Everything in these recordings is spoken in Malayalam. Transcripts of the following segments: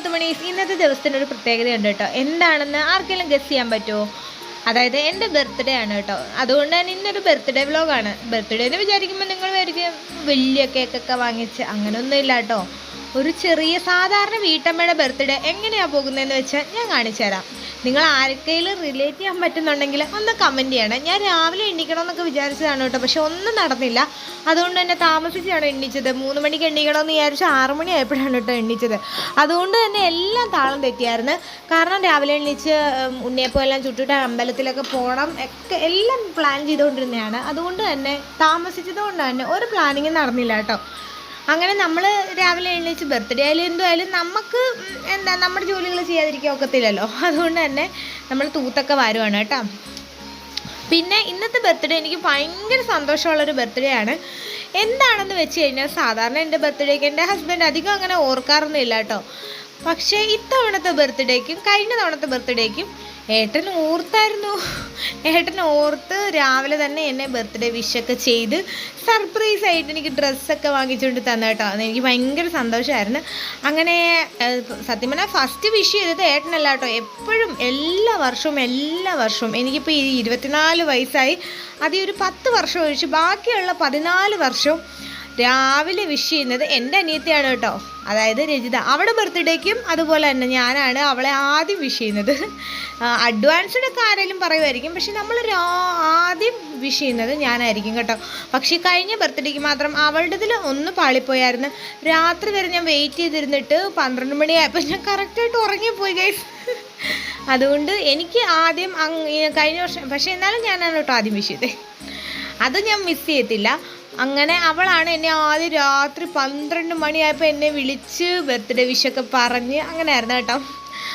മുത്തുമണീസ് ഇന്നത്തെ ദിവസത്തിന്റെ ഒരു പ്രത്യേകതയുണ്ട് കേട്ടോ. എന്താണെന്ന് ആർക്കെങ്കിലും ഗസ് ചെയ്യാൻ പറ്റുമോ? അതായത് എന്റെ ബർത്ത്ഡേ ആണ് കേട്ടോ. അതുകൊണ്ട് തന്നെ ഇന്നൊരു ബർത്ത്ഡേ വ്ലോഗാണ് ബർത്ത്ഡേ എന്ന് വിചാരിക്കുമ്പോൾ നിങ്ങൾ വിചാരിക്കും വലിയ കേക്കൊക്കെ വാങ്ങിച്ച് അങ്ങനെയൊന്നും ഇല്ല കേട്ടോ. ഒരു ചെറിയ സാധാരണ വീട്ടമ്മയുടെ ബർത്ത്ഡേ എങ്ങനെയാണ് പോകുന്നതെന്ന് വെച്ചാൽ ഞാൻ കാണിച്ചു തരാം. നിങ്ങൾ ആർക്കെങ്കിലും റിലേറ്റ് ചെയ്യാൻ പറ്റുന്നുണ്ടെങ്കിൽ ഒന്ന് കമന്റ് ചെയ്യണം. ഞാൻ രാവിലെ എണ്ണിക്കണം എന്നൊക്കെ വിചാരിച്ചതാണ് കേട്ടോ. പക്ഷെ ഒന്നും നടന്നില്ല. അതുകൊണ്ട് തന്നെ താമസിച്ചാണ് എണ്ണിച്ചത്. മൂന്ന് മണിക്ക് എണ്ണിക്കണമെന്ന് വിചാരിച്ച് ആറ് മണി ആയപ്പോഴാണ് കേട്ടോ എണ്ണിച്ചത്. അതുകൊണ്ട് തന്നെ എല്ലാം താളം തെറ്റിയായിരുന്നു. കാരണം രാവിലെ എണ്ണിച്ച് ഉണ്ണിയപ്പോൾ ഉണ്ണിയപ്പം എല്ലാം ചുട്ടിട്ട് അമ്പലത്തിലൊക്കെ പോകണം ഒക്കെ എല്ലാം പ്ലാൻ ചെയ്തുകൊണ്ടിരുന്നതാണ്. അതുകൊണ്ട് തന്നെ താമസിച്ചത് കൊണ്ട് തന്നെ ഒരു പ്ലാനിങ്ങും നടന്നില്ല കേട്ടോ. അങ്ങനെ നമ്മൾ രാവിലെ എഴുന്നേച്ച് ബർത്ത്ഡേ ആയാലും എന്തുമായാലും നമുക്ക് എന്താ നമ്മുടെ ജോലികൾ ചെയ്യാതിരിക്കാൻ ഒക്കത്തില്ലല്ലോ. അതുകൊണ്ട് തന്നെ നമ്മൾ തൂത്തൊക്കെ വാരുവാണ് കേട്ടോ. പിന്നെ ഇന്നത്തെ ബർത്ത്ഡേ എനിക്ക് ഭയങ്കര സന്തോഷമുള്ളൊരു ബർത്ത്ഡേ ആണ്. എന്താണെന്ന് വെച്ച് കഴിഞ്ഞാൽ സാധാരണ എന്റെ ബർത്ത്ഡേക്ക് എന്റെ ഹസ്ബൻഡ് അധികം അങ്ങനെ ഓർക്കാറൊന്നുമില്ല കേട്ടോ. പക്ഷേ ഇത്തവണത്തെ ബർത്ത്ഡേക്കും കഴിഞ്ഞ തവണത്തെ ബർത്ത്ഡേക്കും ഏട്ടൻ ഓർത്തായിരുന്നു. ഏട്ടൻ ഓർത്ത് രാവിലെ തന്നെ എന്നെ ബർത്ത്ഡേ വിഷൊക്കെ ചെയ്ത് സർപ്രൈസ് ആയിട്ട് എനിക്ക് ഡ്രസ്സൊക്കെ വാങ്ങിച്ചുകൊണ്ട് തന്ന കേട്ടോ. എനിക്ക് ഭയങ്കര സന്തോഷമായിരുന്നു അങ്ങനെ സത്യം പറഞ്ഞാൽ ഫസ്റ്റ് വിഷ് ചെയ്തത് ഏട്ടനല്ല കേട്ടോ. എപ്പോഴും എല്ലാ വർഷവും എല്ലാ വർഷവും എനിക്കിപ്പോൾ ഈ ഇരുപത്തിനാല് വയസ്സായി. അത് ഒരു പത്ത് വർഷം ഒഴിച്ച് ബാക്കിയുള്ള പതിനാല് വർഷവും രാവിലെ വിഷ് ചെയ്യുന്നത് എന്റെ അനിയത്തിയാണ് കേട്ടോ. അതായത് രജിത അവിടെ ബർത്ത്ഡേക്കും അതുപോലെ തന്നെ ഞാനാണ് അവളെ ആദ്യം വിഷ് ചെയ്യുന്നത്. അഡ്വാൻസ്ഡ് ഒക്കെ ആരെങ്കിലും പറയുമായിരിക്കും. പക്ഷെ നമ്മൾ ആദ്യം വിഷ് ചെയ്യുന്നത് ഞാനായിരിക്കും കേട്ടോ. പക്ഷേ കഴിഞ്ഞ ബർത്ത്ഡേക്ക് മാത്രം അവളുടേതിൽ ഒന്ന് പാളിപ്പോയായിരുന്നു. രാത്രി വരെ ഞാൻ വെയിറ്റ് ചെയ്തിരുന്നിട്ട് പന്ത്രണ്ട് മണിയായപ്പോൾ ഞാൻ കറക്റ്റായിട്ട് ഉറങ്ങിപ്പോയി ഗൈസ് അതുകൊണ്ട് എനിക്ക് ആദ്യം കഴിഞ്ഞ വർഷം പക്ഷേ എന്നാലും ഞാനാണ് കേട്ടോ ആദ്യം വിഷ് ചെയ്തത് അത് ഞാൻ മിസ് ചെയ്യത്തില്ല. അങ്ങനെ അവളാണ് എന്നെ ആദ്യം രാത്രി പന്ത്രണ്ട് മണിയായപ്പോൾ എന്നെ വിളിച്ച് ബർത്ത്ഡേ വിഷൊക്കെ പറഞ്ഞ് അങ്ങനെ ആയിരുന്നു കേട്ടോ.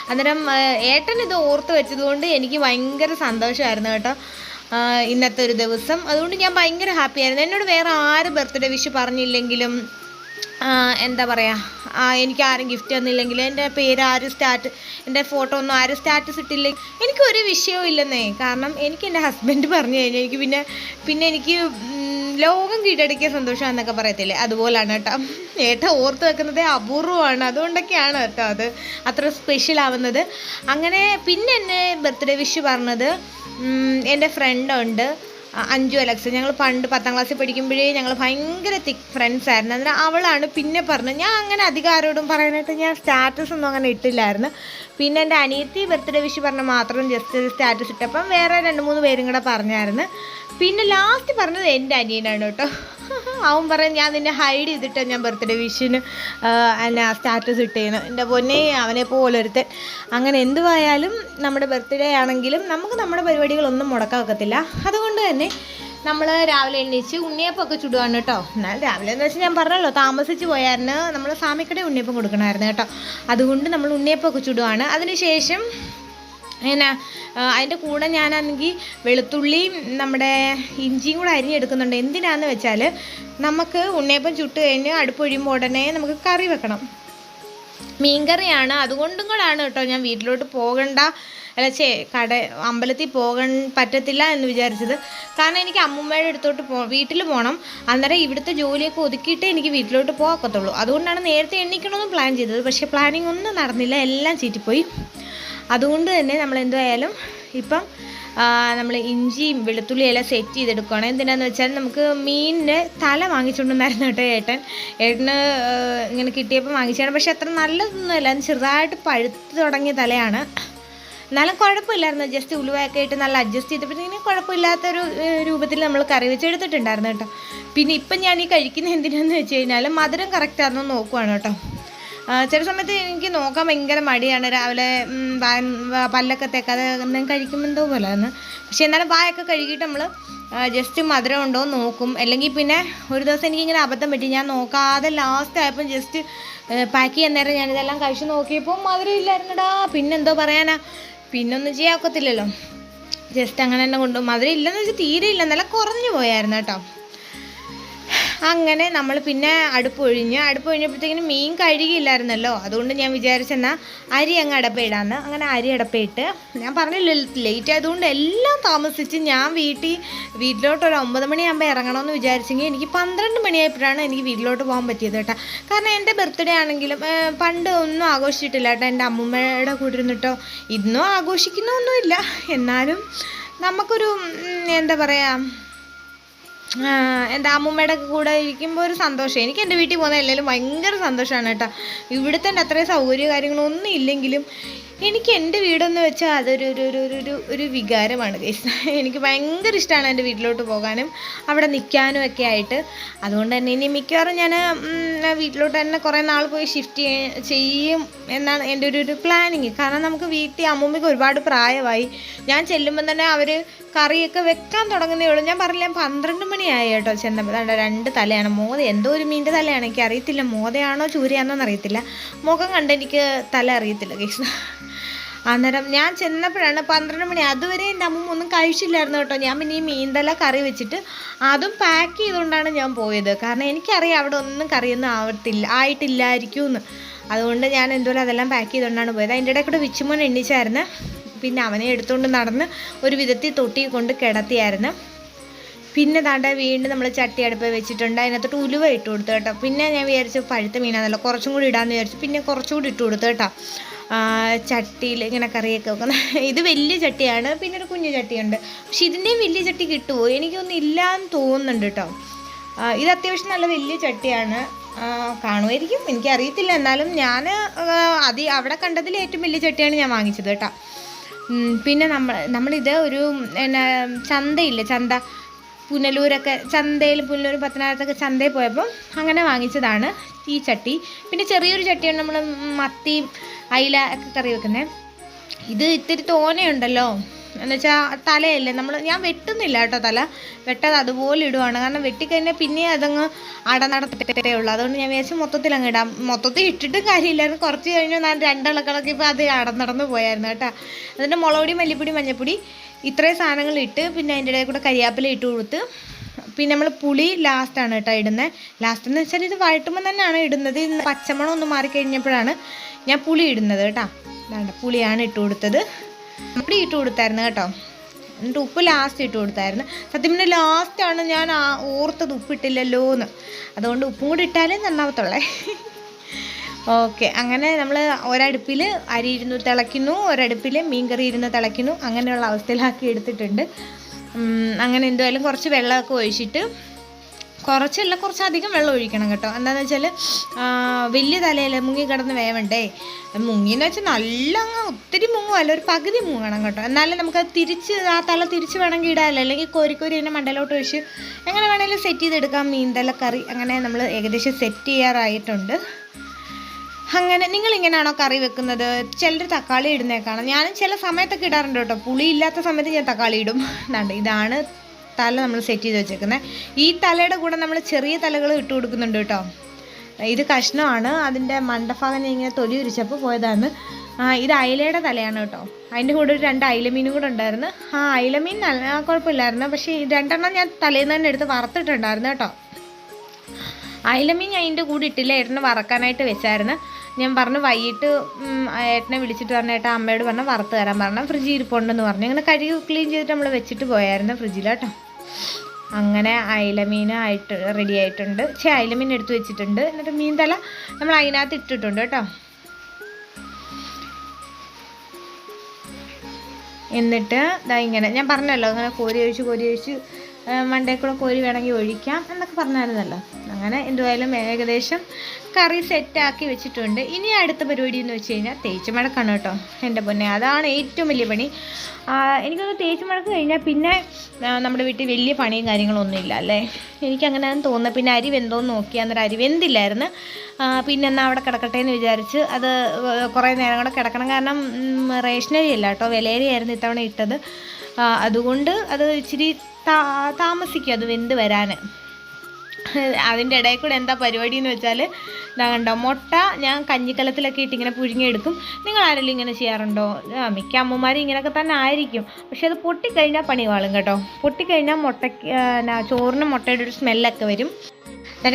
അന്നേരം ഏട്ടൻ ഇത് ഓർത്ത് വെച്ചതുകൊണ്ട് എനിക്ക് ഭയങ്കര സന്തോഷമായിരുന്നു കേട്ടോ ഇന്നത്തെ ഒരു ദിവസം. അതുകൊണ്ട് ഞാൻ ഭയങ്കര ഹാപ്പി ആയിരുന്നു. എന്നോട് വേറെ ആര് ബർത്ത്ഡേ വിഷ് പറഞ്ഞില്ലെങ്കിലും എന്താ പറയുക എനിക്ക് ആരും ഗിഫ്റ്റ് തന്നില്ലെങ്കിൽ എന്റെ പേര് ആരും സ്റ്റാറ്റ് എന്റെ ഫോട്ടോ ഒന്നും ആരും സ്റ്റാറ്റസ് ഇട്ടില്ല എനിക്ക് ഒരു വിഷയവും ഇല്ലെന്നേ. കാരണം എനിക്ക് എന്റെ ഹസ്ബൻഡ് പറഞ്ഞു കഴിഞ്ഞാൽ എനിക്ക് പിന്നെ പിന്നെ എനിക്ക് ലോകം കീഴടക്കിയ സന്തോഷം എന്നൊക്കെ പറയത്തില്ലേ? അതുപോലാണ് കേട്ടോ. ഏട്ട ഓർത്ത് വെക്കുന്നത് അപൂർവമാണ്. അതുകൊണ്ടൊക്കെയാണ് കേട്ടോ അത് അത്ര സ്പെഷ്യൽ ആവുന്നത്. അങ്ങനെ പിന്നെ എന്നെ ബർത്ത്ഡേ വിഷ് പറഞ്ഞത് എന്റെ ഫ്രണ്ടുണ്ട് അ- അഞ്ജു അലക്സ്. ഞങ്ങൾ പണ്ട് പത്താം ക്ലാസ്സിൽ പഠിക്കുമ്പോഴേ ഞങ്ങൾ ഭയങ്കര തിക്ക് ഫ്രണ്ട്സ് ആയിരുന്നു. അന്നേരം അവളാണ് പിന്നെ പറഞ്ഞത്. ഞാൻ അങ്ങനെ അധികാരോടും പറയാനായിട്ട് ഞാൻ സ്റ്റാറ്റസ് ഒന്നും അങ്ങനെ ഇട്ടില്ലായിരുന്നു. പിന്നെ എന്റെ അനിയത്തി ബർത്ത്ഡേ വിഷ് പറഞ്ഞ മാത്രം ജസ്റ്റ് സ്റ്റാറ്റസ് ഇട്ടപ്പം വേറെ രണ്ട് മൂന്ന് പേരും കൂടെ പറഞ്ഞായിരുന്നു. പിന്നെ ലാസ്റ്റ് പറഞ്ഞത് എന്റെ അനിയനാണ് കേട്ടോ. അവൻ പറയും ഞാൻ നിന്നെ ഹൈഡ് ചെയ്തിട്ട് ഞാൻ ബർത്ത്ഡേ വിഷിന് എന്നാ സ്റ്റാറ്റസ് ഇട്ടേന്ന്. എന്റെ പൊന്നെ അവനെ പോലെ ഒരുത്തൻ. അങ്ങനെ എന്തുവായാലും നമ്മുടെ ബർത്ത്ഡേ ആണെങ്കിലും നമുക്ക് നമ്മുടെ പരിപാടികളൊന്നും മുടക്കാൻ വെക്കത്തില്ല അതുകൊണ്ട് തന്നെ നമ്മൾ രാവിലെ എണ്ണീച്ച് ഉണ്ണിയപ്പമൊക്കെ ചുടുവാണ് കേട്ടോ. എന്നാൽ രാവിലെ എന്ന് വെച്ചാൽ ഞാൻ പറഞ്ഞല്ലോ താമസിച്ച് പോയായിരുന്നു. നമ്മൾ സാമിക്കടെ ഉണ്ണിയപ്പം കൊടുക്കണമായിരുന്നു കേട്ടോ. അതുകൊണ്ട് നമ്മൾ ഉണ്ണിയപ്പമൊക്കെ ചുടുവാണ്. അതിനുശേഷം എന്നാ അതിന്റെ കൂടെ ഞാനാണെങ്കിൽ വെളുത്തുള്ളിയും നമ്മുടെ ഇഞ്ചിയും കൂടെ അരിഞ്ഞെടുക്കുന്നുണ്ട് എന്തിനാന്ന് വെച്ചാൽ നമുക്ക് ഉണ്ണിയപ്പം ചുട്ട് കഴിഞ്ഞ് അടുപ്പ് ഒഴിയുമ്പോൾ ഉടനെ നമുക്ക് കറി വെക്കണം. മീൻകറിയാണ്. അതുകൊണ്ടും കൂടാണ് കേട്ടോ ഞാൻ വീട്ടിലോട്ട് പോകണ്ട അല്ല ചേ കട അമ്പലത്തിൽ പോകാൻ പറ്റത്തില്ല എന്ന് വിചാരിച്ചത്. കാരണം എനിക്ക് അമ്മൂമ്മയുടെ അടുത്തോട്ട് പോ വീട്ടിൽ പോകണം അന്നേരം ഇവിടുത്തെ ജോലിയൊക്കെ ഒതുക്കിയിട്ടേ എനിക്ക് വീട്ടിലോട്ട് പോകത്തുള്ളൂ അതുകൊണ്ടാണ് നേരത്തെ എണ്ണിക്കണമെന്ന് പ്ലാൻ ചെയ്തത്. പക്ഷേ പ്ലാനിങ് ഒന്നും നടന്നില്ല. എല്ലാം ചീറ്റിപ്പോയി. അതുകൊണ്ട് തന്നെ നമ്മൾ എന്തായാലും ഇപ്പം നമ്മൾ ഇഞ്ചിയും വെളുത്തുള്ളിയെല്ലാം സെറ്റ് ചെയ്തെടുക്കുകയാണ്. എന്തിനാന്ന് വെച്ചാൽ നമുക്ക് മീനിന്റെ തല വാങ്ങിച്ചുകൊണ്ടുവന്നായിരുന്നു കേട്ടോ ഏട്ടൻ. ഏട്ടന് ഇങ്ങനെ കിട്ടിയപ്പോൾ വാങ്ങിച്ചാണ് പക്ഷെ അത്ര നല്ലതൊന്നുമല്ല ചെറുതായിട്ട് പഴുത്ത് തുടങ്ങിയ തലയാണ്. എന്നാലും കുഴപ്പമില്ലായിരുന്നു. ജസ്റ്റ് ഉലുവയൊക്കെ നല്ല അഡ്ജസ്റ്റ് ചെയ്തപ്പോഴത്തേക്കിനും കുഴപ്പമില്ലാത്തൊരു രൂപത്തിൽ നമ്മൾ കറി വെച്ചെടുത്തിട്ടുണ്ടായിരുന്നു കേട്ടോ. പിന്നെ ഇപ്പം ഞാൻ ഈ കഴിക്കുന്ന എന്തിനാന്ന് വെച്ച് കഴിഞ്ഞാൽ മധുരം കറക്റ്റാണെന്ന് നോക്കുവാണ് കേട്ടോ. ചില സമയത്ത് എനിക്ക് നോക്കാൻ ഭയങ്കര മടിയാണ്. രാവിലെ പല്ലൊക്കെ തേക്കാതെ എന്തോ പോലെ തന്നെ പക്ഷെ എന്നാലും വായൊക്കെ കഴുകിയിട്ട് നമ്മൾ ജസ്റ്റ് മധുരം ഉണ്ടോ നോക്കും. അല്ലെങ്കിൽ പിന്നെ ഒരു ദിവസം എനിക്കിങ്ങനെ അബദ്ധം പറ്റി. ഞാൻ നോക്കാതെ ലാസ്റ്റ് ആയപ്പോൾ ജസ്റ്റ് പാക്ക് ചെയ്യാൻ നേരം ഞാനിതെല്ലാം കഴിച്ച് നോക്കിയപ്പോൾ മധുരം ഇല്ലായിരുന്നടാ. പിന്നെന്തോ പറയാനാ. പിന്നൊന്നും ചെയ്യാൻ ഒക്കത്തില്ലല്ലോ. ജസ്റ്റ് അങ്ങനെ തന്നെ കൊണ്ടു മധുരം ഇല്ലെന്ന് വെച്ചാൽ തീരെ ഇല്ല. നല്ല കുറഞ്ഞു പോയായിരുന്നു കേട്ടോ. അങ്ങനെ നമ്മൾ പിന്നെ അടുപ്പ് ഒഴിഞ്ഞ് അടുപ്പ് ഒഴിഞ്ഞപ്പോഴത്തേക്കിനും മീൻ കഴുകിയില്ലായിരുന്നല്ലോ. അതുകൊണ്ട് ഞാൻ വിചാരിച്ചെന്നാൽ അരി അങ്ങ് അടപ്പയിടാന്ന്. അങ്ങനെ അരി അടപ്പയിട്ട് ഞാൻ പറഞ്ഞില്ല ലേറ്റ് ആയതുകൊണ്ട് എല്ലാം താമസിച്ച് ഞാൻ വീട്ടിൽ വീട്ടിലോട്ട് ഒരു ഒമ്പത് മണിയാകുമ്പോൾ ഇറങ്ങണമെന്ന് വിചാരിച്ചെങ്കിൽ എനിക്ക് പന്ത്രണ്ട് മണിയായപ്പോഴാണ് എനിക്ക് വീട്ടിലോട്ട് പോകാൻ പറ്റിയത് കേട്ടോ. കാരണം എന്റെ ബർത്ത്ഡേ ആണെങ്കിലും പണ്ട് ഒന്നും ആഘോഷിച്ചിട്ടില്ല കേട്ടോ എന്റെ അമ്മൂമ്മയുടെ കൂടെ ഇരുന്നിട്ടോ. ഇന്നും ആഘോഷിക്കുന്നൊന്നുമില്ല. എന്നാലും നമുക്കൊരു എന്താ പറയുക എന്റെ അമ്മൂമ്മയുടെ കൂടെ ഇരിക്കുമ്പോൾ ഒരു സന്തോഷം. എനിക്ക് എന്റെ വീട്ടിൽ പോകുന്ന എല്ലാവരും ഭയങ്കര സന്തോഷമാണ് കേട്ടോ. ഇവിടുത്തെ അത്രയും സൗകര്യ കാര്യങ്ങളൊന്നും ഇല്ലെങ്കിലും എനിക്ക് എന്റെ വീടെന്ന് വെച്ചാൽ അതൊരു ഒരു ഒരു ഒരു ഒരു വികാരമാണ് എനിക്ക് ഭയങ്കര ഇഷ്ടമാണ് എന്റെ വീട്ടിലോട്ട് പോകാനും അവിടെ നിൽക്കാനും ഒക്കെ ആയിട്ട്. അതുകൊണ്ട് തന്നെ ഇനി മിക്കവാറും ഞാൻ വീട്ടിലോട്ട് തന്നെ കുറേ നാൾ പോയി ഷിഫ്റ്റ് ചെയ്യും എന്നാണ് എന്റെ ഒരു ഒരു പ്ലാനിങ് കാരണം നമുക്ക് വീട്ടിൽ അമ്മൂമ്മയ്ക്ക് ഒരുപാട് പ്രായമായി. ഞാൻ ചെല്ലുമ്പോൾ തന്നെ അവർ കറിയൊക്കെ വെക്കാൻ തുടങ്ങുന്നേ ഉള്ളൂ. ഞാൻ പറഞ്ഞില്ല പന്ത്രണ്ട് മണിയായി കേട്ടോ ചെന്നപ്പോൾ രണ്ട് തലയാണ്. മോത എന്തോ ഒരു മീന്റെ തലയാണ്. എനിക്ക് അറിയത്തില്ല മോതയാണോ ചൂരയാണോ എന്നറിയത്തില്ല മുഖം കണ്ട് എനിക്ക് തല അറിയത്തില്ല കേസ് അന്നേരം ഞാൻ ചെന്നപ്പോഴാണ് പന്ത്രണ്ട് മണി. അതുവരെ എന്റെ അമ്മ ഒന്നും കഴിച്ചില്ലായിരുന്നു കേട്ടോ. ഞാൻ പിന്നെ ഈ മീൻതല കറി വെച്ചിട്ട് അതും പാക്ക് ചെയ്തുകൊണ്ടാണ് ഞാൻ പോയത്. കാരണം എനിക്കറിയാം അവിടെ ഒന്നും കറിയൊന്നും ആവത്തില്ല ആയിട്ടില്ലായിരിക്കും എന്ന് അതുകൊണ്ട് ഞാൻ എന്തോരം അതെല്ലാം പാക്ക് ചെയ്തുകൊണ്ടാണ് പോയത്. അതിന്റെ ഇടയിൽ കൂടെ വിച്ചുമോൻ എണ്ണിച്ചായിരുന്നു പിന്നെ അവനെ എടുത്തുകൊണ്ട് നടന്ന് ഒരു വിധത്തിൽ തൊട്ടി കൊണ്ട് കിടത്തിയായിരുന്നു. പിന്നെ താണ്ട വീണ്ടും നമ്മൾ ചട്ടി അടുപ്പ് വെച്ചിട്ടുണ്ട്. അതിനകത്തോട്ട് ഉലുവ ഇട്ട് കൊടുത്തു കേട്ടോ. പിന്നെ ഞാൻ വിചാരിച്ചു പഴുത്ത മീനാണല്ലോ കുറച്ചും കൂടി ഇടാമെന്ന് വിചാരിച്ചു. പിന്നെ കുറച്ചും കൂടി ഇട്ട് കൊടുത്തു കേട്ടോ. ചട്ടിയിൽ ഇങ്ങനെ കറിയൊക്കെ വെക്കുന്ന ഇത് വലിയ ചട്ടിയാണ് പിന്നെ ഒരു കുഞ്ഞു ചട്ടിയുണ്ട്. പക്ഷെ ഇതിന്റെയും വലിയ ചട്ടി കിട്ടുമോ എനിക്കൊന്നും ഇല്ലാന്ന് തോന്നുന്നുണ്ട് കേട്ടോ ഇത് അത്യാവശ്യം നല്ല വലിയ ചട്ടിയാണ്. കാണുമായിരിക്കും. എനിക്കറിയത്തില്ല. എന്നാലും ഞാൻ അത് അവിടെ കണ്ടതിൽ ഏറ്റവും വലിയ ചട്ടിയാണ് ഞാൻ വാങ്ങിച്ചത് കേട്ടോ. പിന്നെ നമ്മൾ നമ്മളിത് ഒരു എന്നാ ചന്തയില്ലേ ചന്ത. പുനലൂരൊക്കെ ചന്തയിൽ പുനലൂർ പത്തനാപുരത്തൊക്കെ ചന്തയിൽ പോയപ്പോൾ അങ്ങനെ വാങ്ങിച്ചതാണ് ഈ ചട്ടി. പിന്നെ ചെറിയൊരു ചട്ടിയാണ് നമ്മൾ മത്തി അയില ഒക്കെ കറി വെക്കുന്നത് ഇത് ഇത്തിരി തോനെയുണ്ടല്ലോ. എന്ന് വെച്ചാൽ തലയല്ലേ? നമ്മൾ ഞാൻ വെട്ടുന്നില്ല കേട്ടോ തല. വെട്ടത് അതുപോലെ ഇടുവാണ്. കാരണം വെട്ടിക്കഴിഞ്ഞാൽ പിന്നെ അതങ്ങ് അടനടത്തിട്ടേ ഉള്ളൂ. അതുകൊണ്ട് ഞാൻ വിചാരിച്ചു മൊത്തത്തിൽ അങ്ങ് ഇടാം. മൊത്തത്തിൽ ഇട്ടിട്ട് കാര്യമില്ലായിരുന്നു. കുറച്ച് കഴിഞ്ഞ് ഞാൻ രണ്ടിളക്കളൊക്കെ ഇപ്പോൾ അത് അടന്നടന്ന് പോയായിരുന്നു കേട്ടോ. അതിന്റെ മുളകുപൊടി മല്ലിപ്പൊടി മഞ്ഞപ്പൊടി ഇത്രയും സാധനങ്ങൾ ഇട്ട് പിന്നെ അതിന്റെ ഇടയിൽ കൂടെ കരിയാപ്പില ഇട്ട് കൊടുത്ത് പിന്നെ നമ്മൾ പുളി ലാസ്റ്റാണ് കേട്ടോ ഇടുന്നത് ലാസ്റ്റ് എന്ന് വെച്ചാൽ ഇത് വഴട്ടുമ്പോൾ തന്നെയാണ് ഇടുന്നത്. പച്ചമണം ഒന്ന് മാറിക്കഴിഞ്ഞപ്പോഴാണ് ഞാൻ പുളി ഇടുന്നത് കേട്ടോ. വേണ്ട പുളിയാണ് ഇട്ട് കൊടുത്തത്. പുളി ഇട്ട് കൊടുത്തായിരുന്നു കേട്ടോ. എന്നിട്ട് ഉപ്പ് ലാസ്റ്റ് ഇട്ട് കൊടുത്തായിരുന്നു. സത്യം പിന്നെ ലാസ്റ്റാണ് ഞാൻ ആ ഓർത്തത് ഉപ്പിട്ടില്ലല്ലോ എന്ന് അതുകൊണ്ട് ഉപ്പും കൂടി ഇട്ടാലേ നന്നാവത്തുള്ളേ. ഓക്കെ അങ്ങനെ നമ്മൾ ഒരടുപ്പിൽ അരി ഇരുന്ന് തിളയ്ക്കുന്നു ഒരടുപ്പിൽ മീൻകറി ഇരുന്ന് തിളയ്ക്കുന്നു അങ്ങനെയുള്ള അവസ്ഥയിലാക്കി എടുത്തിട്ടുണ്ട്. അങ്ങനെ എന്തായാലും കുറച്ച് വെള്ളമൊക്കെ ഒഴിച്ചിട്ട് കുറച്ചല്ല കുറച്ചധികം വെള്ളം ഒഴിക്കണം കേട്ടോ. എന്താണെന്ന് വെച്ചാൽ വലിയ തലയല്ലേ മുങ്ങി കിടന്ന് വേവണ്ടേ? മുങ്ങിയെന്ന് വെച്ചാൽ നല്ല അങ്ങ് ഒത്തിരി മുങ്ങുമല്ല ഒരു പകുതി മുങ്ങണം കേട്ടോ. എന്നാലും നമുക്ക് തിരിച്ച് ആ തല തിരിച്ച് വേണമെങ്കിൽ ഇടാമല്ലോ അല്ലെങ്കിൽ കോരിക്കോരി ഇതിനെ മണ്ടലോട്ട് ഒഴിച്ച് എങ്ങനെ വേണമെങ്കിലും സെറ്റ് ചെയ്തെടുക്കാം. മീൻതല കറി അങ്ങനെ നമ്മൾ ഏകദേശം സെറ്റ് ചെയ്യാറായിട്ടുണ്ട്. അങ്ങനെ നിങ്ങൾ ഇങ്ങനെയാണോ കറി വെക്കുന്നത്? ചിലർ തക്കാളി ഇടുന്നേക്കാണ് ഞാനും ചില സമയത്തൊക്കെ ഇടാറുണ്ട് കേട്ടോ. പുളി ഇല്ലാത്ത സമയത്ത് ഞാൻ തക്കാളി ഇടും. ഇതാണ് തല നമ്മൾ സെറ്റ് ചെയ്ത് വെച്ചേക്കുന്നത് ഈ തലയുടെ കൂടെ നമ്മൾ ചെറിയ തലകൾ ഇട്ട് കൊടുക്കുന്നുണ്ട് കേട്ടോ. ഇത് കഷ്ണമാണ്. അതിന്റെ മണ്ടഭാഗം ഇങ്ങനെ തൊലി ഉരിച്ചപ്പോൾ പോയതാണ്. ഇത് അയിലയുടെ തലയാണ് കേട്ടോ. അതിന്റെ കൂടെ ഒരു രണ്ട് അയിലമീനും കൂടെ ഉണ്ടായിരുന്നു. ആ അയിലമീൻ നല്ല കുഴപ്പമില്ലായിരുന്നു. പക്ഷേ രണ്ടെണ്ണം ഞാൻ തലേന്ന് തന്നെ എടുത്ത് വറുത്തിട്ടുണ്ടായിരുന്നു കേട്ടോ. അയിലമീൻ ഞാൻ അതിന്റെ കൂടെ ഇട്ടില്ല. ഏട്ടനെ വറക്കാനായിട്ട് വെച്ചായിരുന്നു. ഞാൻ പറഞ്ഞു വൈകിട്ട് ഏട്ടനെ വിളിച്ചിട്ട് പറഞ്ഞു ഏട്ടാ അമ്മയോട് പറഞ്ഞു വറുത്ത് തരാൻ പറഞ്ഞു. ഫ്രിഡ്ജിൽ ഇരിപ്പുണ്ടെന്ന് പറഞ്ഞു. അങ്ങനെ കഴുകി ക്ലീൻ ചെയ്തിട്ട് നമ്മൾ വെച്ചിട്ട് പോയായിരുന്നു ഫ്രിഡ്ജിൽ കേട്ടോ. അങ്ങനെ അയിലമീൻ ആയിട്ട് റെഡി ആയിട്ടുണ്ട്. പക്ഷേ അയിലമീൻ എടുത്തു വെച്ചിട്ടുണ്ട്. എന്നിട്ട് മീൻ തല നമ്മൾ അതിനകത്ത് ഇട്ടിട്ടുണ്ട് കേട്ടോ. എന്നിട്ട് ഇതാ ഇങ്ങനെ ഞാൻ പറഞ്ഞല്ലോ അങ്ങനെ കോരി ഒഴിച്ച് കോരി ഒഴിച്ച് മണ്ടേക്കുള്ള കോരി വേണമെങ്കിൽ ഒഴിക്കാം എന്നൊക്കെ പറഞ്ഞായിരുന്നല്ലോ. അങ്ങനെ എന്തുവായാലും ഏകദേശം കറി സെറ്റാക്കി വെച്ചിട്ടുണ്ട്. ഇനി അടുത്ത പരിപാടി എന്ന് വെച്ച് കഴിഞ്ഞാൽ തേച്ച് മഴക്കാണ് കേട്ടോ എന്റെ പൊന്നെ. അതാണ് ഏറ്റവും വലിയ പണി. എനിക്കൊന്ന് തേച്ച് മഴക്ക് കഴിഞ്ഞാൽ പിന്നെ നമ്മുടെ വീട്ടിൽ വലിയ പണിയും കാര്യങ്ങളൊന്നും ഇല്ല അല്ലേ? എനിക്കങ്ങനെ തോന്നുന്നത് പിന്നെ അരി വെന്തോന്ന് നോക്കി അന്നേരം അരി വെന്തില്ലായിരുന്നു. പിന്നെ എന്നാൽ അവിടെ കിടക്കട്ടെ എന്ന് വിചാരിച്ച് അത് കുറേ നേരം കൂടെ കിടക്കണം. കാരണം റേഷനരി അല്ല കേട്ടോ വിലയരിയായിരുന്നു ഇത്തവണ ഇട്ടത്. അതുകൊണ്ട് അത് ഇച്ചിരി താമസിക്കും അത് വെന്ത് വരാൻ. അതിന്റെ ഇടയിൽ കൂടെ എന്താ പരിപാടി എന്ന് വെച്ചാൽ ഇതാ കണ്ടോ മുട്ട ഞാൻ കഞ്ഞിക്കലത്തിലൊക്കെ ഇട്ട് ഇങ്ങനെ പുഴുങ്ങിയെടുക്കും. നിങ്ങൾ ആരെങ്കിലും ഇങ്ങനെ ചെയ്യാറുണ്ടോ? മിക്ക അമ്മമാരും ഇങ്ങനെയൊക്കെ തന്നെ ആയിരിക്കും. പക്ഷെ അത് പൊട്ടിക്കഴിഞ്ഞാൽ പണി വാളും കേട്ടോ. പൊട്ടിക്കഴിഞ്ഞാൽ മുട്ടയ്ക്ക് ചോറിന് മുട്ടയുടെ ഒരു സ്മെല്ലൊക്കെ വരും.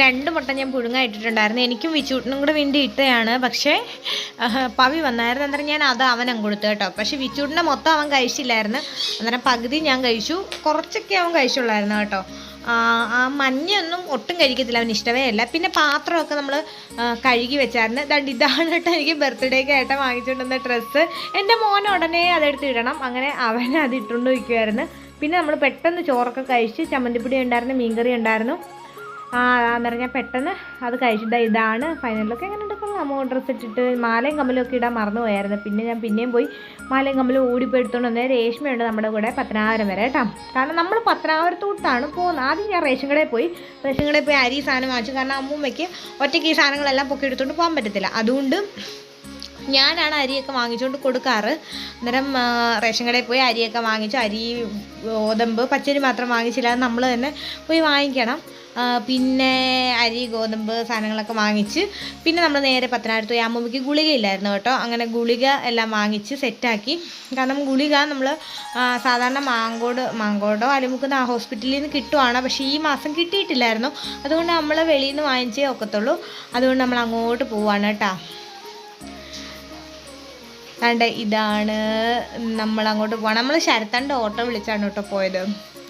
രണ്ട് മുട്ട ഞാൻ പുഴുങ്ങാൻ ഇട്ടിട്ടുണ്ടായിരുന്നു. എനിക്കും വിച്ചൂട്ടിനും കൂടെ വേണ്ടി ഇട്ടതാണ് പക്ഷേ പവി വന്നായിരുന്നു. അന്നേരം ഞാൻ അത് അവനും കൊടുത്തു കേട്ടോ. പക്ഷേ വിച്ചൂട്ടിന്റെ മൊത്തം അവൻ കഴിച്ചില്ലായിരുന്നു. അന്നേരം പകുതി ഞാൻ കഴിച്ചു. കുറച്ചൊക്കെ അവൻ കഴിച്ചുള്ളായിരുന്നു കേട്ടോ. ആ മഞ്ഞയൊന്നും ഒട്ടും കഴിക്കത്തില്ല അവന് ഇഷ്ടമേ അല്ല. പിന്നെ പാത്രമൊക്കെ നമ്മൾ കഴുകി വെച്ചായിരുന്നു. ദണ്ട് ഇതാണ് കേട്ടോ എനിക്ക് ബർത്ത്ഡേക്ക് ആയിട്ട് വാങ്ങിച്ചുകൊണ്ടുവന്ന ഡ്രസ്സ് എന്റെ മോൻ ഉടനെ അതെടുത്ത് ഇടണം. അങ്ങനെ അവനെ അത് ഇട്ടുകൊണ്ട് വയ്ക്കുമായിരുന്നു പിന്നെ നമ്മൾ പെട്ടെന്ന് ചോറൊക്കെ കഴിച്ച് ചമ്മന്തിപ്പൊടി ഉണ്ടായിരുന്നു മീൻകറി ഉണ്ടായിരുന്നു. ആ ഞാൻ പെട്ടെന്ന് അത് കഴിച്ചിട്ട് ഇതാണ് ഫൈനലൊക്കെ എങ്ങനെ എടുക്കണം അമ്മ ഡ്രസ്സ് ഇട്ടിട്ട് മാലയും കമ്മലും ഒക്കെ ഇടാൻ മറന്നു പോയായിരുന്നു പിന്നെ ഞാൻ പിന്നെയും പോയി മാലയും കമ്മലും ഓടിപ്പോയി എടുത്തോണ്ട് വന്നേ. രേഷ്മയുണ്ട് നമ്മുടെ കൂടെ പത്തനാപുരം വരെ കേട്ടോ. കാരണം നമ്മൾ പത്തനാപുരത്തോട്ടാണ് പോകുന്നത്. ആദ്യം ഞാൻ റേഷൻ കടയിൽ പോയി. റേഷൻ കടയിൽ പോയി അരി സാധനം വാങ്ങിച്ചു. കാരണം അമ്മൂമ്മയ്ക്ക് ഒറ്റയ്ക്ക് ഈ സാധനങ്ങളെല്ലാം പൊക്കി എടുത്തുകൊണ്ട് പോകാൻ പറ്റത്തില്ല. അതുകൊണ്ട് ഞാനാണ് അരിയൊക്കെ വാങ്ങിച്ചുകൊണ്ട് കൊടുക്കാറ്. അന്നേരം റേഷൻ കടയിൽ പോയി അരിയൊക്കെ വാങ്ങിച്ചു. അരി ഗോതമ്പ് പച്ചരി മാത്രം വാങ്ങിച്ചില്ല നമ്മൾ തന്നെ പോയി വാങ്ങിക്കണം. പിന്നെ അരി ഗോതമ്പ് സാധനങ്ങളൊക്കെ വാങ്ങിച്ച് പിന്നെ നമ്മൾ നേരെ പത്തനാപുരത്ത് പോയി അമ്മൂമ്മയ്ക്ക് ഗുളിക ഇല്ലായിരുന്നു കേട്ടോ. അങ്ങനെ ഗുളിക എല്ലാം വാങ്ങിച്ച് സെറ്റാക്കി. കാരണം ഗുളിക നമ്മൾ സാധാരണ മാങ്കോട് മാങ്കോടോ അലിമുക്കുന്ന ആ ഹോസ്പിറ്റലിൽ നിന്ന് കിട്ടുവാണ്. പക്ഷേ ഈ മാസം കിട്ടിയിട്ടില്ലായിരുന്നു. അതുകൊണ്ട് നമ്മൾ വെളിയിൽ നിന്ന് വാങ്ങിച്ചേ ഒക്കത്തുള്ളൂ. അതുകൊണ്ട് നമ്മൾ അങ്ങോട്ട് പോവാണ് കേട്ടോ. അതാണ്ട് ഇതാണ് നമ്മൾ അങ്ങോട്ട് പോകണം നമ്മൾ ശരത്തന്റെ ഓട്ടോ വിളിച്ചാണ് കേട്ടോ പോയത്.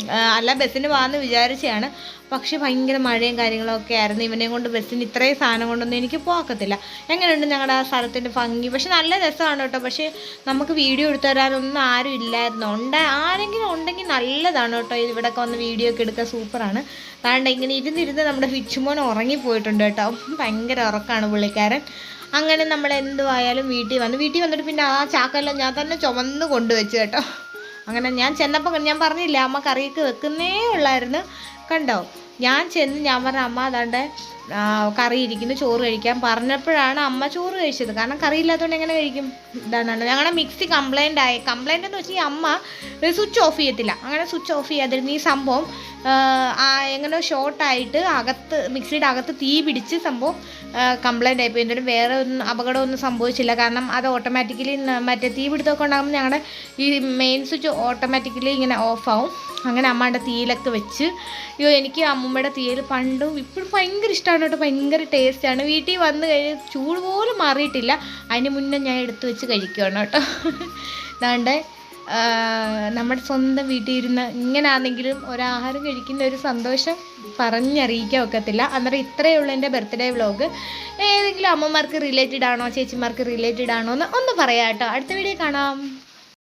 അല്ല ബസ്സിന് പോകാമെന്ന് വിചാരിച്ചതാണ് പക്ഷെ ഭയങ്കര മഴയും കാര്യങ്ങളൊക്കെ ആയിരുന്നു. ഇവനെയും കൊണ്ട് ബസ്സിന് ഇത്രയും സാധനം കൊണ്ടൊന്നും എനിക്ക് പോകത്തില്ല എങ്ങനെയുണ്ട് ഞങ്ങളുടെ ആ സ്ഥലത്തിന്റെ ഭംഗി? പക്ഷെ നല്ല രസമാണ് കേട്ടോ. പക്ഷേ നമുക്ക് വീഡിയോ എടുത്തു തരാനൊന്നും ആരും ഇല്ലായിരുന്നു. ഉണ്ട് ആരെങ്കിലും ഉണ്ടെങ്കിൽ നല്ലതാണ് കേട്ടോ. ഇവിടെയൊക്കെ വന്ന് വീഡിയോ ഒക്കെ എടുക്കാൻ സൂപ്പറാണ്. കാരണം ഇങ്ങനെ ഇരുന്നിരുന്ന് നമ്മുടെ ഫിച്ചുമോൻ ഉറങ്ങിപ്പോയിട്ടുണ്ട് കേട്ടോ. ഭയങ്കര ഉറക്കമാണ് പുള്ളിക്കാരൻ. അങ്ങനെ നമ്മൾ എന്തുവായാലും വീട്ടിൽ വന്ന് വീട്ടിൽ വന്നിട്ട് പിന്നെ ആ ചാക്കെല്ലാം ഞാൻ തന്നെ ചുമന്ന് കൊണ്ടുവച്ചു കേട്ടോ. അങ്ങനെ ഞാൻ ചെന്നപ്പോൾ ഞാൻ പറഞ്ഞില്ല അമ്മ കറിയൊക്കെ വെക്കുന്നേ ഉള്ളായിരുന്നു. കണ്ടോ? ഞാൻ ചെന്ന് ഞാൻ പറഞ്ഞ അമ്മ അതാണ്ട് കറി ഇരിക്കുന്നു ചോറ് കഴിക്കാൻ പറഞ്ഞപ്പോഴാണ് അമ്മ ചോറ് കഴിച്ചത്. കാരണം കറി ഇല്ലാത്തതുകൊണ്ട് എങ്ങനെ കഴിക്കും? ഇതാണ് ഞങ്ങളുടെ മിക്സി കംപ്ലൈന്റ് ആയി. കംപ്ലൈന്റ് എന്ന് വെച്ചാൽ അമ്മ സ്വിച്ച് ഓഫ് ചെയ്യത്തില്ല. അങ്ങനെ സ്വിച്ച് ഓഫ് ചെയ്യാതിരുന്ന ഈ സംഭവം എങ്ങനെ ഷോർട്ടായിട്ട് അകത്ത് മിക്സിയുടെ അകത്ത് തീ പിടിച്ച് സംഭവം കംപ്ലൈന്റ് ആയിപ്പോയി എന്നിട്ട് വേറെ ഒന്നും അപകടമൊന്നും സംഭവിച്ചില്ല. കാരണം അത് ഓട്ടോമാറ്റിക്കലി മറ്റേ തീ പിടുത്തമൊക്കെ ഉണ്ടാകുമ്പോൾ ഞങ്ങളുടെ ഈ മെയിൻ സ്വിച്ച് ഓട്ടോമാറ്റിക്കലി ഇങ്ങനെ ഓഫാവും അങ്ങനെ അമ്മയുടെ തീയിലൊക്കെ വെച്ച് അയ്യോ എനിക്ക് അമ്മൂമ്മയുടെ തീയിൽ പണ്ടും ഇപ്പോഴും ഭയങ്കര ഇഷ്ടമാണ് കേട്ടോ ഭയങ്കര ടേസ്റ്റാണ് വീട്ടിൽ വന്നു കഴിഞ്ഞ് ചൂട് പോലും മാറിയിട്ടില്ല. അതിന് മുന്നേ ഞാൻ എടുത്തു വെച്ച് കഴിക്കുകയാണ് കേട്ടോ. അതാണ്ട് നമ്മുടെ സ്വന്തം വീട്ടിൽ ഇരുന്ന് ഇങ്ങനാണെങ്കിലും ഒരാഹാരം കഴിക്കുന്ന ഒരു സന്തോഷം പറഞ്ഞറിയിക്കാൻ ഒക്കത്തില്ല. അന്നേരം ഇത്രയേ ഉള്ളൂ എന്റെ ബർത്ത്ഡേ വ്ലോഗ് ഏതെങ്കിലും അമ്മമാർക്ക് റിലേറ്റഡ് ആണോ ചേച്ചിമാർക്ക് റിലേറ്റഡ് ആണോ എന്ന് ഒന്ന് പറയാം കേട്ടോ. അടുത്ത വീഡിയോ കാണാം.